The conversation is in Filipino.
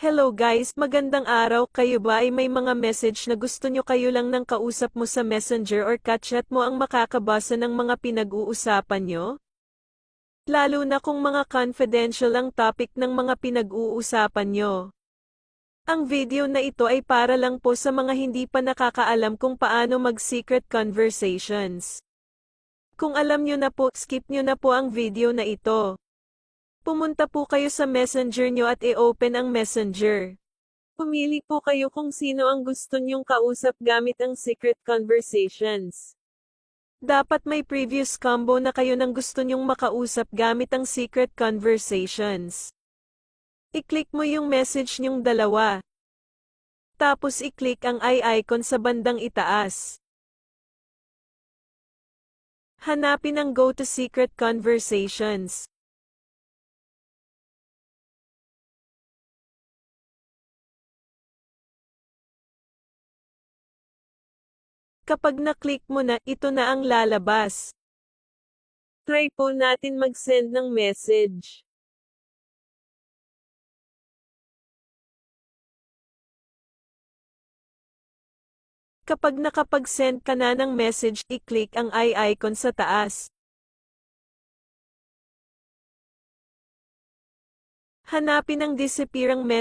Hello guys, magandang araw. Kayo ba ay may mga message na gusto nyo kayo lang ng kausap mo sa messenger or chat mo ang makakabasa ng mga pinag-uusapan nyo? Lalo na kung mga confidential ang topic ng mga pinag-uusapan nyo. Ang video na ito ay para lang po sa mga hindi pa nakakaalam kung paano mag-secret conversations. Kung alam nyo na po, skip nyo na po ang video na ito. Pumunta po kayo sa messenger nyo at i-open ang messenger. Pumili po kayo kung sino ang gusto nyong kausap gamit ang secret conversations. Dapat may previous combo na kayo ng gusto nyong makausap gamit ang secret conversations. I-click mo yung message nyong dalawa. Tapos i-click ang eye icon sa bandang itaas. Hanapin ang Go to Secret Conversations. Kapag na-click mo na, ito na ang lalabas. Try po natin mag-send ng message. Kapag nakapag-send ka na ng message, i-click ang eye icon sa taas. Hanapin ang disappear ang message.